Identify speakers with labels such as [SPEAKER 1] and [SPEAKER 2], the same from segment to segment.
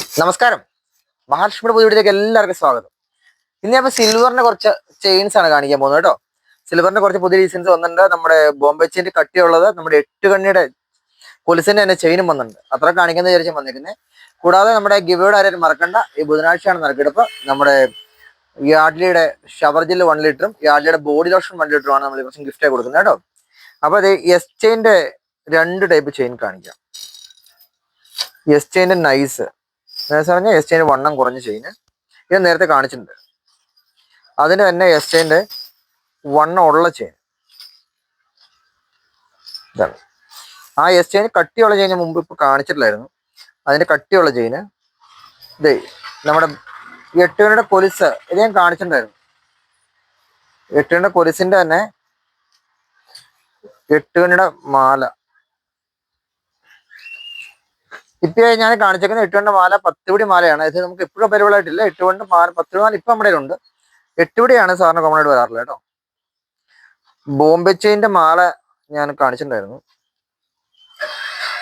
[SPEAKER 1] നമസ്കാരം. മഹാലക്ഷ്മിയുടെ പുതിയ എല്ലാവർക്കും സ്വാഗതം. ഇന്ന് ഞാൻ സിൽവറിന്റെ കുറച്ച് ചെയിൻസ് ആണ് കാണിക്കാൻ പോകുന്നത് കേട്ടോ. സിൽവറിന്റെ കുറച്ച് പുതിയ ഡിസൈൻസ് വന്നിട്ടുണ്ട്. നമ്മുടെ ബോംബെ ചെയിന്റെ കട്ടിയുള്ളത് നമ്മുടെ എട്ട് കണ്ണിയുടെ കൊലുസിന്റെ തന്നെ ചെയിനും വന്നിട്ടുണ്ട്. അത്ര കാണിക്കുന്ന വിചാരിച്ചാൽ വന്നിരിക്കുന്നത് കൂടാതെ നമ്മുടെ ഗിവയുടെ ആരും മറക്കണ്ട. ഈ ബുധനാഴ്ചയാണ് നറുക്കെടുപ്പ് നമ്മുടെ യാഡ്ലിയുടെ ഷവർ ജെല്ല് വൺ ലിറ്ററും യാഡ്ലിയുടെ ബോഡി ലോഷൻ വൺ ലിറ്ററുമാണ് നമ്മൾ കുറച്ച് ഗിഫ്റ്റ് ഗിഫ്റ്റായി കൊടുക്കുന്നത് കേട്ടോ. അപ്പൊ അത് എസ് ചെയിന്റെ രണ്ട് ടൈപ്പ് ചെയിൻ കാണിക്കാം. എസ് ചെയിന്റെ നൈസ് നേരത്തെ പറഞ്ഞാൽ എസ് ചെയിന്റെ വണ്ണം കുറഞ്ഞ ചെയിന് ഇത് നേരത്തെ കാണിച്ചിട്ടുണ്ട്. അതിന് തന്നെ എസ് ചെയിന്റെ വണ്ണം ഉള്ള ചെയിൻ ഇതാണ്. ആ എസ് ചെയിൻ കട്ടിയുള്ള ചെയിന് മുമ്പ് ഇപ്പോൾ കാണിച്ചിട്ടില്ലായിരുന്നു. അതിന്റെ കട്ടിയുള്ള ചെയിന് ഇതേ നമ്മുടെ എട്ടുകണയുടെ കൊലുസ് ഇത് ഞാൻ കാണിച്ചിട്ടുണ്ടായിരുന്നു. എട്ടുകണയുടെ കൊലുസിന്റെ തന്നെ എട്ടുകണയുടെ മാല. ഇപ്പൊ ഞാൻ കാണിച്ചേക്കുന്ന എട്ടുവണ്ട മാല പത്തുപിടി മാലയാണ്. ഇത് നമുക്ക് എപ്പോഴും അവൈലബിൾ ആയിട്ടില്ല. എട്ടുവണ്ട് മാല പത്തുപിടി മാല ഇപ്പൊ നമ്മുടെ ഉണ്ട് എട്ടുപിടിയാണ് സാറിന് കോമൺ ആയിട്ട് വരാറില്ല കേട്ടോ. ബോംബെ ചെയിന്റെ മാല ഞാൻ കാണിച്ചിട്ടുണ്ടായിരുന്നു.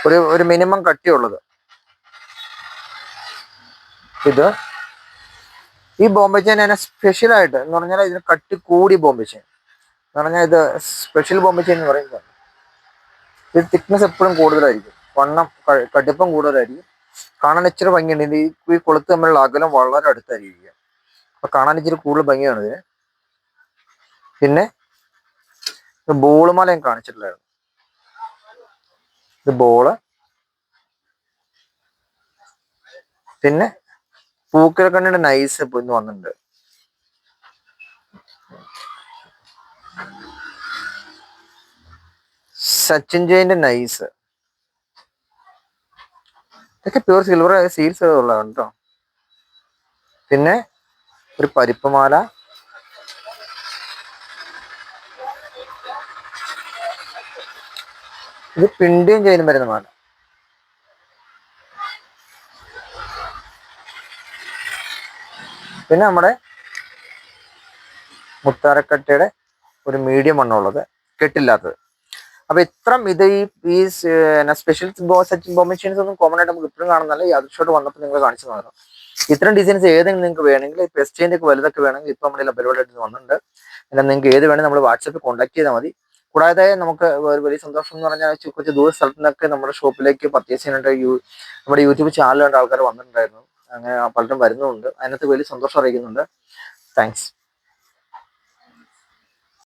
[SPEAKER 1] ഒരു ഒരു മിനിമം കട്ടിയുള്ളത് ഇത് ഈ ബോംബെ ചെയിൻ തന്നെ സ്പെഷ്യൽ ആയിട്ട് എന്ന് പറഞ്ഞാൽ ഇതിന് കട്ടി കൂടി ബോംബെ ചെയിൻ. എന്ന് പറഞ്ഞാൽ ഇത് സ്പെഷ്യൽ ബോംബെ ചെയിൻ എന്ന് പറയുന്നത്. ഇത് തിക്നെസ് എപ്പോഴും കൂടുതലായിരിക്കും. വണ്ണം കടുപ്പം കൂടുതലായിരിക്കും. കാണാൻ ഇച്ചിരി ഭംഗിയുണ്ട്. ഈ കൊളുത്ത് തമ്മിലുള്ള അകലം വളരെ അടുത്തായിരിക്കും. അപ്പൊ കാണാൻ ഇച്ചിരി കൂടുതൽ ഭംഗിയാണ് ഇതിന്. പിന്നെ ബോളുമാല ഞാൻ കാണിച്ചിട്ടില്ലായിരുന്നു ഇത് ബോൾ പിന്നെ പൂക്കരക്കണ്ണിയുടെ നൈസ് ഇപ്പൊ ഇന്ന് വന്നിട്ടുണ്ട്. സച്ചിൻ ജയിന്റെ നൈസ് ഇതൊക്കെ പ്യൂർ സിൽവർ സീൽസ് ഉള്ളതാണ് കേട്ടോ പിന്നെ ഒരു പരിപ്പുമാല. ഇത് പിണ്ടിയും ചെയ്യുന്ന വരുന്ന മാല. പിന്നെ നമ്മുടെ മുത്താരക്കട്ടയുടെ ഒരു മീഡിയം മണ്ണുള്ളത്. കെട്ടില്ലാത്തത്. അപ്പൊ ഇത്ര ഇത് ഈ സ്പെഷ്യൽ സച്ചിൻ ബോംബെ മെഷീൻസ് ഒന്നും കോമൺ ആയിട്ട് നമുക്ക് ഇപ്പോഴും കാണുന്നില്ല ഈ അതിർഷോട്ട് വന്നപ്പോൾ നിങ്ങൾ കാണിച്ചു തന്നു ഇത്തരം ഡിസൈൻസ് ഏതെങ്കിലും നിങ്ങൾക്ക് വേണമെങ്കിൽ പെസ്റ്റേന്റെ ഒക്കെ വലുതൊക്കെ വേണമെങ്കിൽ ഇപ്പം നമ്മുടെ പരിപാടിയായിട്ട് വന്നിട്ടുണ്ട്. പിന്നെ നിങ്ങൾക്ക് ഏത് വേണമെങ്കിൽ നമ്മൾ വാട്സപ്പിൽ കോൺടാക്ട് ചെയ്താൽ മതി. കൂടാതെ നമുക്ക് ഒരു വലിയ സന്തോഷം എന്ന് പറഞ്ഞാൽ കുറച്ച് ദൂര സ്ഥലത്തു നിന്നൊക്കെ നമ്മുടെ ഷോപ്പിലേക്ക് പർച്ചേസ് ചെയ്യാനായിട്ട് യൂ നമ്മുടെ യൂട്യൂബ് ചാനൽ കണ്ട ആൾക്കാർ വന്നിട്ടുണ്ടായിരുന്നു. അങ്ങനെ പലരും വരുന്നുണ്ട്. അതിനകത്ത് വലിയ സന്തോഷം അറിയിക്കുന്നുണ്ട്. താങ്ക്സ്